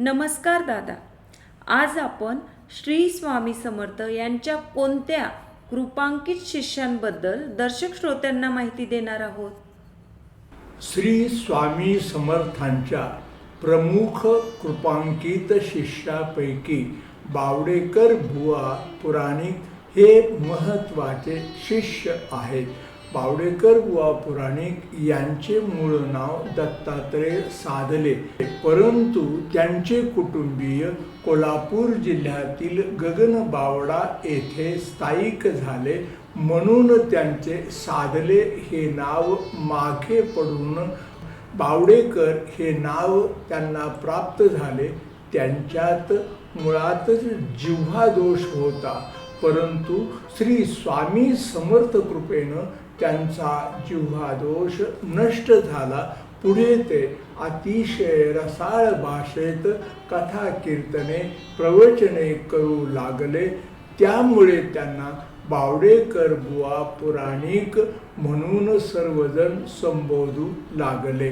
नमस्कार दादा. आज आपण श्री स्वामी समर्थ यांच्या कोणत्या कृपांकित शिष्यांबद्दल दर्शक श्रोत्यांना माहिती देणार आहोत? श्री स्वामी समर्थांच्या प्रमुख कृपांकित शिष्यापैकी बावडेकर बुवा पुराणिक हे महत्त्वाचे शिष्य आहेत. पावडेकर बुवा पुराणिक यांचे मूळ नाव दत्तात्रय साधले. परंतु त्यांचे कुटुंबीय कोल्हापूर जिल्ह्यातील गगनबावडा येथे स्थायिक झाले म्हणून त्यांचे साधले हे नाव मागे पडून बावडेकर हे नाव त्यांना प्राप्त झाले. त्यांच्यात मुळातच जिव्हा दोष होता. परंतु श्री स्वामी समर्थ कृपेनं त्यांचा जिव्हादोष नष्ट झाला. पुढे ते अतिशय रसाळ भाषेत कथा कीर्तने प्रवचने करू लागले. त्यामुळे त्यांना बावडेकर बुवा पुराणिक म्हणून सर्वजण संबोधू लागले.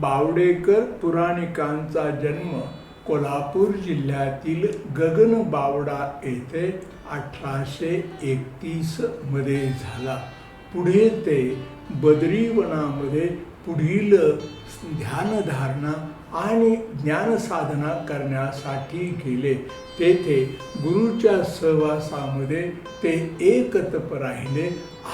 बावडेकर पुराणिकांचा जन्म कोल्हापूर जिल्ह्यातील गगनबावडा येथे अठराशे एकतीसमध्ये झाला. पुढे ते बद्रीवनामध्ये पुढील ध्यानधारणा आणि ज्ञानसाधना करण्यासाठी गेले. तेथे गुरुच्या सहवासामध्ये ते एकतप राहिले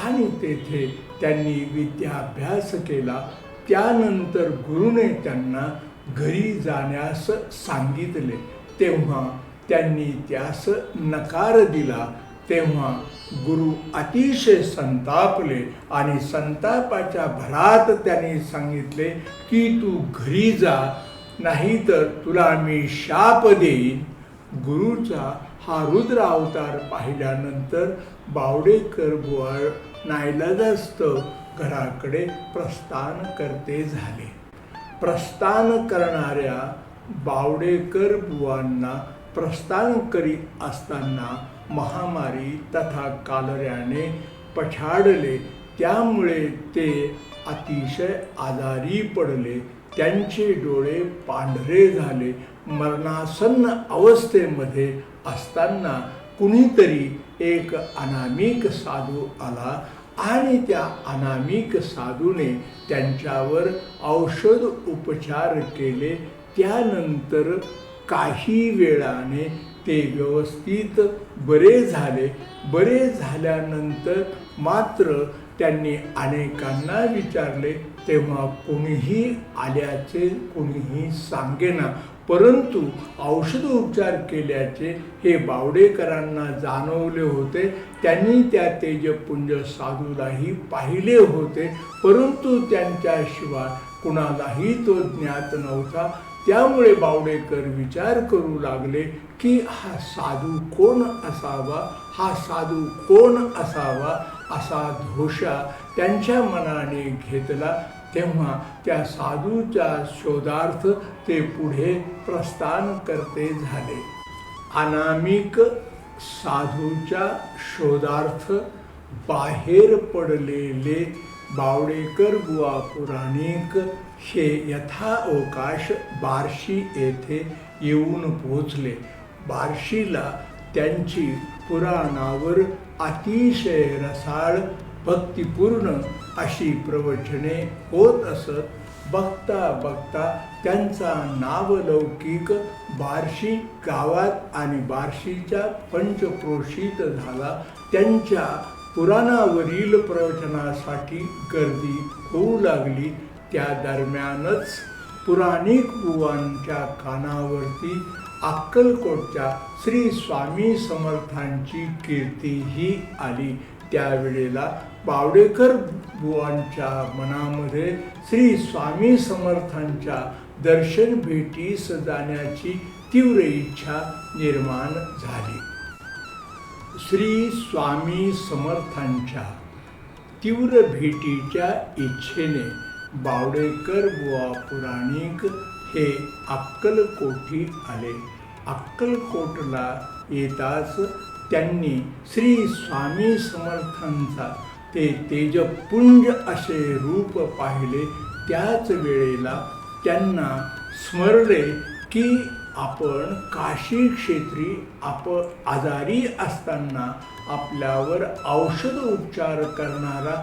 आणि तेथे त्यांनी विद्याभ्यास केला. त्यानंतर गुरुने त्यांना घरी जाण्यास सांगितले. तेव्हा त्यांनी त्यास नकार दिला. तेव्हा गुरु अतिशय संतापले आणि संतापाच्या भरात त्यांनी सांगितले की तू घरी जा नाहीतर तुला मी शाप देईन. गुरुचा हा रुद्र अवतार पाहिल्यानंतर बावडेकर बुवा नाईलाजास्त घराकडे प्रस्थान करते झाले. प्रस्थान करणाऱ्या बावडेकर बुवांना प्रस्थान करीत असताना महामारी तथा कालऱ्याने पछाडले. त्यामुळे ते अतिशय आजारी पडले. त्यांचे डोळे पांढरे झाले. मरणासन्न अवस्थेमध्ये असताना कुणीतरी एक अनामिक साधू आला. आणि त्या अनामिक साधूने त्यांच्यावर औषध उपचार केले. त्यानंतर काही वेळाने ते व्यवस्थित बरे झाले. बरे झाल्यानंतर मात्र त्यांनी अनेकांना विचारले तेव्हा कोणीही आल्याचे कोणीही सांगेना. परंतु औषधोपचार केल्याचे हे बावडेकरांना जाणवले होते. त्यांनी त्या तेजपुंज साधूलाही पाहिले होते. परंतु त्यांच्याशिवाय कुणालाही तो ज्ञात नव्हता. त्यामुळे बावडेकर विचार करू लागले की हा साधू कोण असावा? हा साधू कोण असावा? असा धोषा त्यांच्या मनाने घेतला. तेव्हा त्या साधूच्या शोधार्थ ते पुढे प्रस्थान करते झाले. अनामिक साधूच्या शोधार्थ बाहेर पडलेले बावडेकर बुवा पुराणिक हे यथावकाश बार्शी येथे येऊन पोचले बार्शीला त्यांची पुराणावर अतिशय रसाळ भक्तिपूर्ण अशी प्रवचने होत असत. बघता बघता त्यांचा नावलौकिक बार्शी गावात आणि बार्शीच्या पंचक्रोशीत झाला. त्यांच्या पुराणावरील प्रवचनासाठी गर्दी होऊ लागली. त्या दरम्यानच पुराणिक बुवांच्या कानावरती अक्कलकोटच्या श्री स्वामी समर्थांची कीर्तीही आली. त्यावेळेला बावडेकर बुवांच्या मनामध्ये श्री स्वामी समर्थांच्या दर्शन भेटीस जाण्याची तीव्र इच्छा निर्माण झाली. श्री स्वामी समर्थांच्या तीव्र भेटीच्या इच्छेने बावडेकर बुवा पुराणिक हे अक्कलकोठी आले. अक्कलकोटला येताच त्यांनी श्री स्वामी समर्थांचा ते तेजपुंज असे रूप पाहिले. त्याच वेळेला त्यांना स्मरले की आपण काशी क्षेत्री आप आजारी असताना आपल्यावर औषध उपचार करणारा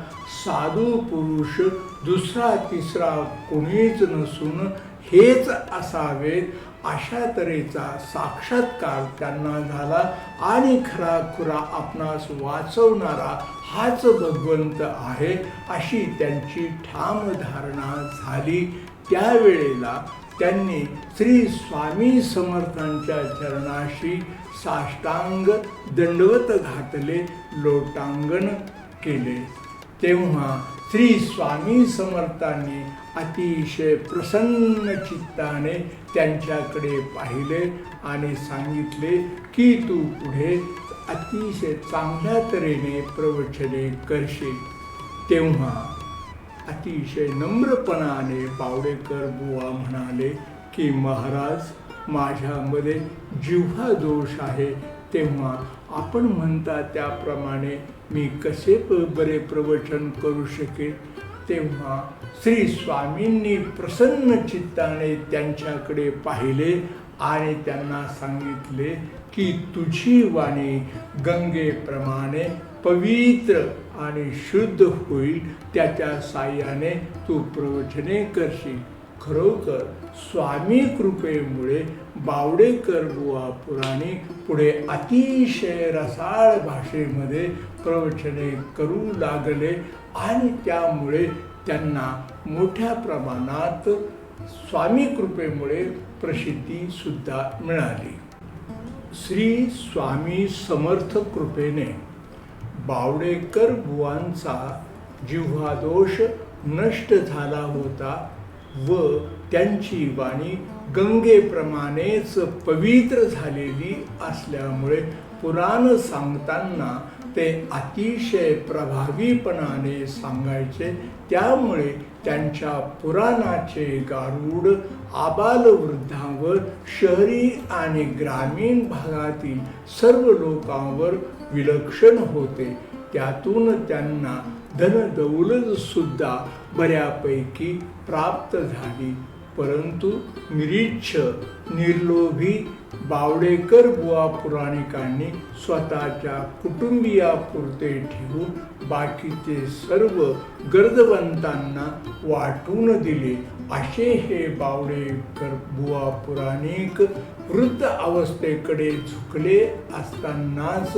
साधू पुरुष दुसरा तिसरा कोणीच नसून हेच असावेत अशा तऱ्हेचा साक्षात्कार त्यांना झाला आणि खरा खुरा आपणास वाचवणारा हाच भगवंत आहे अशी त्यांची ठाम धारणा झाली. त्यावेळेला त्यांनी श्री स्वामी समर्थांच्या चरणाशी साष्टांग दंडवत घातले लोटांगण केले. तेव्हा श्री स्वामी समर्थांनी अतिशय प्रसन्न चित्ताने त्यांच्याकडे पाहिले आणि सांगितले की तू पुढे अतिशय चांगल्या तऱ्हेने प्रवचने करशील. तेव्हा अतिशय नम्रपणाने बावडेकर बुवा म्हणाले की महाराज माझ्यामध्ये जिव्हा दोष आहे तेव्हा आपण म्हणता त्याप्रमाणे मी कसे बरे प्रवचन करू शकेल तेव्हा श्री स्वामींनी प्रसन्न चित्ताने त्यांच्याकडे पाहिले आणि त्यांना सांगितले की तुझी वाणी गंगेप्रमाणे पवित्र आणि शुद्ध होईल. त्याच्या साह्याने तू प्रवचने करशील. खरोखर स्वामी कृपेमुळे बावडेकर बुवा पुराणी पुढे अतिशय रसाळ भाषेमध्ये प्रवचने करू लागले आणि त्यामुळे त्यांना मोठ्या प्रमाणात स्वामी कृपेमुळे प्रसिद्धी सुद्धा मिळाली. श्री स्वामी समर्थ कृपेने बावडेकर बुवांचा जिव्हादोष नष्ट झाला होता. व त्यांची वाणी गंगेप्रमाणेच पवित्र झालेली असल्यामुळे पुराण सांगताना ते अतिशय प्रभावीपणाने सांगायचे. त्यामुळे त्यांच्या पुराणाचे गारूड आबालवृद्धांवर शहरी आणि ग्रामीण भागातील सर्व लोकांवर विलक्षण होते. त्यातून त्यांना धनदौलत सुद्धा बऱ्यापैकी प्राप्त झाली. परंतु निरीच्छ निर्लोभी बावडेकर बुवा पुराणिकांनी स्वतःच्या कुटुंबियापुरते ठेवून बाकीचे सर्व गरजवंतांना वाटून दिले. असे हे बावडेकर बुवा पुराणिक वृद्ध अवस्थेकडे झुकले असतानाच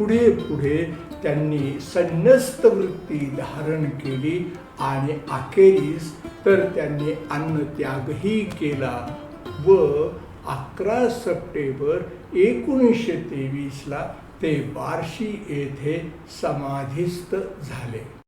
पुढे पुढे त्यांनी संन्यस्त वृत्ती धारण केली आणि अखेरीस तर त्यांनी अन्नत्यागही केला. व अकरा सप्टेंबर एकोणीसशे तेवीसला ते बार्शी येथे समाधीस्थ झाले.